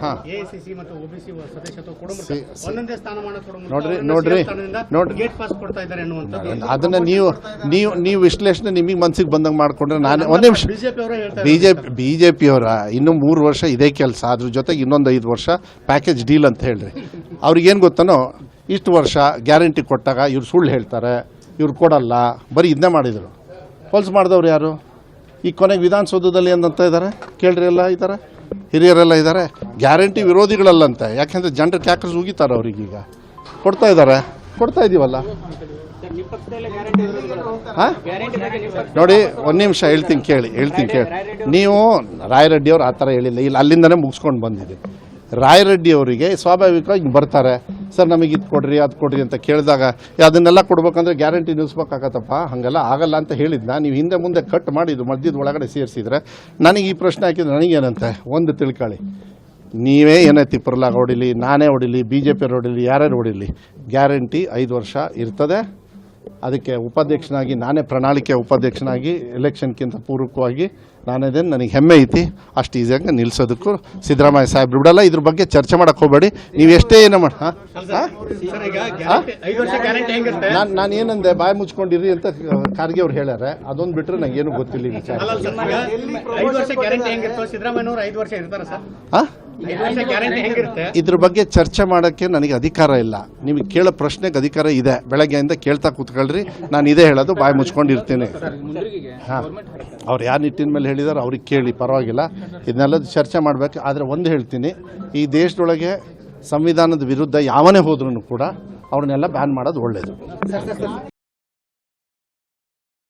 ಹಾ. ನೋಡ್ರಿ, ನೋಡ್ರಿ, ನೋಡ್ರಿ. ಅದನ್ನ ನೀವು ನೀವು ನೀವು ವಿಶ್ಲೇಷಣೆ ನಿಮಗೆ ಮನ್ಸಿಗೆ ಬಂದಂಗೆ ಮಾಡ್ಕೊಂಡ್ರೆ ನಾನು ಒಂದು ನಿಮಿಷ. ಬಿಜೆಪಿ ಬಿಜೆಪಿಯವರ ಇನ್ನೂ ಮೂರು ವರ್ಷ ಇದೇ ಕೆಲಸ. ಅದ್ರ ಜೊತೆಗೆ ಇನ್ನೊಂದು ಐದು ವರ್ಷ ಪ್ಯಾಕೇಜ್ ಡೀಲ್ ಅಂತ ಹೇಳ್ರಿ. ಅವ್ರಿಗೇನು ಗೊತ್ತನೋ ಇಷ್ಟು ವರ್ಷ ಗ್ಯಾರಂಟಿ ಕೊಟ್ಟಾಗ ಇವ್ರು ಸುಳ್ಳು ಹೇಳ್ತಾರೆ ಇವ್ರು ಕೊಡಲ್ಲ. ಬರೀ ಇದನ್ನೇ ಮಾಡಿದರು. ಹೊಲ್ಸ್ ಮಾಡಿದವ್ರು ಯಾರು? ಈ ಕೊನೆಗೆ ವಿಧಾನಸೌಧದಲ್ಲಿ ಏನಂತ ಇದ್ದಾರೆ ಕೇಳ್ರಿ ಎಲ್ಲ ಇದ್ದಾರೆ ಹಿರಿಯರೆಲ್ಲ ಇದ್ದಾರೆ. ಗ್ಯಾರಂಟಿ ವಿರೋಧಿಗಳಲ್ಲಂತೆ. ಯಾಕೆಂದರೆ ಜನರು ಕ್ಯಾಕರ್ಸ್ ಉಗಿತಾರೆ ಅವ್ರಿಗೀಗ ಕೊಡ್ತಾ ಇದ್ದಾರೆ. ಕೊಡ್ತಾ ಇದೀವಲ್ಲ? ಹಾಂ? ನೋಡಿ, ಒಂದು ನಿಮಿಷ ಹೇಳ್ತೀನಿ ಕೇಳಿ ಹೇಳ್ತೀನಿ ಕೇಳಿ. ನೀವು ರಾಯರೆಡ್ಡಿ ಅವ್ರು ಆ ಥರ ಹೇಳಿಲ್ಲ. ಇಲ್ಲಿ, ಅಲ್ಲಿಂದನೇ ಮುಗಿಸ್ಕೊಂಡು ಬಂದಿದೆ ರಾಯರೆಡ್ಡಿ ಅವರಿಗೆ ಸ್ವಾಭಾವಿಕವಾಗಿ ಬರ್ತಾರೆ. ಸರ್ ನಮಗೆ ಇದು ಕೊಡ್ರಿ ಅದು ಕೊಡ್ರಿ ಅಂತ ಕೇಳಿದಾಗ "ಏ, ಅದನ್ನೆಲ್ಲ ಕೊಡ್ಬೇಕಂದ್ರೆ ಗ್ಯಾರಂಟಿ ನಿಲ್ಸ್ಬೇಕಾಗತ್ತಪ್ಪ ಹಾಗೆಲ್ಲ ಆಗಲ್ಲ ಅಂತ ಹೇಳಿದ್ನ. ನೀವು ಹಿಂದೆ ಮುಂದೆ ಕಟ್ ಮಾಡಿದ್ದು ಮಧ್ಯದ ಒಳಗಡೆ ಸೇರಿಸಿದ್ರೆ ನನಗೆ ಈ ಪ್ರಶ್ನೆ ಹಾಕಿದ್ರೆ ನನಗೇನಂತೆ? ಒಂದು ತಿಳ್ಕೊಳ್ಳಿ ನೀವೇ ಏನೈತಿ ತಿಪ್ಪರ್ಲಾಗ ಹೊಡಿಲಿ ನಾನೇ ಹೊಡಿಲಿ ಬಿ ಜೆ ಪಿಯವ್ರು ಹೊಡಿಲಿ ಯಾರ್ಯಾರು ಹೊಡಿಲಿ ಗ್ಯಾರಂಟಿ ಐದು ವರ್ಷ ಇರ್ತದೆ. ಅದಕ್ಕೆ ಉಪಾಧ್ಯಕ್ಷನಾಗಿ ನಾನೇ ಪ್ರಣಾಳಿಕೆ ಉಪಾಧ್ಯಕ್ಷನಾಗಿ ಎಲೆಕ್ಷನ್ಗಿಂತ ಪೂರ್ವಕವಾಗಿ ನಾನೇದೇನು ನನಗೆ ಹೆಮ್ಮೆ ಐತಿ. ಅಷ್ಟು ಈಸಿಯಾಗಿ ನಿಲ್ಲಿಸೋದಕ್ಕೂ ಸಿದ್ದರಾಮಯ್ಯ ಸಾಹೇಬ್ರು ಬಿಡಲ್ಲ. ಇದ್ರ ಬಗ್ಗೆ ಚರ್ಚೆ ಮಾಡಕ್ಕೆ ಹೋಗಬೇಡಿ. ನೀವು ಎಷ್ಟೇ ಏನೋ ಮಾಡಿ ನಾನು ನಾನು ಏನಂದೆ ಬಾಯಿ ಮುಚ್ಕೊಂಡಿರಿ ಅಂತ ಖಾರ್ಗೆ ಅವ್ರು ಹೇಳ್ಯಾರೆ. ಅದೊಂದು ಬಿಟ್ಟರೆ ನನಗೇನು ಗೊತ್ತಿಲ್ಲ ಸರ್ ವಿಚಾರ ಇದ್ರ ಬಗ್ಗೆ ಚರ್ಚೆ ಮಾಡೋಕ್ಕೆ ನನಗೆ ಅಧಿಕಾರ ಇಲ್ಲ. ನಿಮ್ಗೆ ಕೇಳೋ ಪ್ರಶ್ನೆಗೆ ಅಧಿಕಾರ ಇದೆ. ಬೆಳಗ್ಗೆಯಿಂದ ಕೇಳ್ತಾ ಕೂತ್ಕೊಳ್ರಿ. ನಾನು ಇದೇ ಹೇಳೋದು ಬಾಯಿ ಮುಚ್ಕೊಂಡಿರ್ತೀನಿ. ಹಾಂ. ಅವ್ರು ಯಾವ ನಿಟ್ಟಿನ ಮೇಲೆ ಹೇಳಿದಾರೋ ಅವ್ರಿಗೆ ಕೇಳಿ ಪರವಾಗಿಲ್ಲ. ಇದನ್ನೆಲ್ಲ ಚರ್ಚೆ ಮಾಡಬೇಕು. ಆದರೆ ಒಂದು ಹೇಳ್ತೀನಿ ಈ ದೇಶದೊಳಗೆ ಸಂವಿಧಾನದ ವಿರುದ್ಧ ಯಾವನೇ ಹೋದ್ರೂ ಕೂಡ ಅವ್ರನ್ನೆಲ್ಲ ಬ್ಯಾನ್ ಮಾಡೋದು ಒಳ್ಳೆಯದು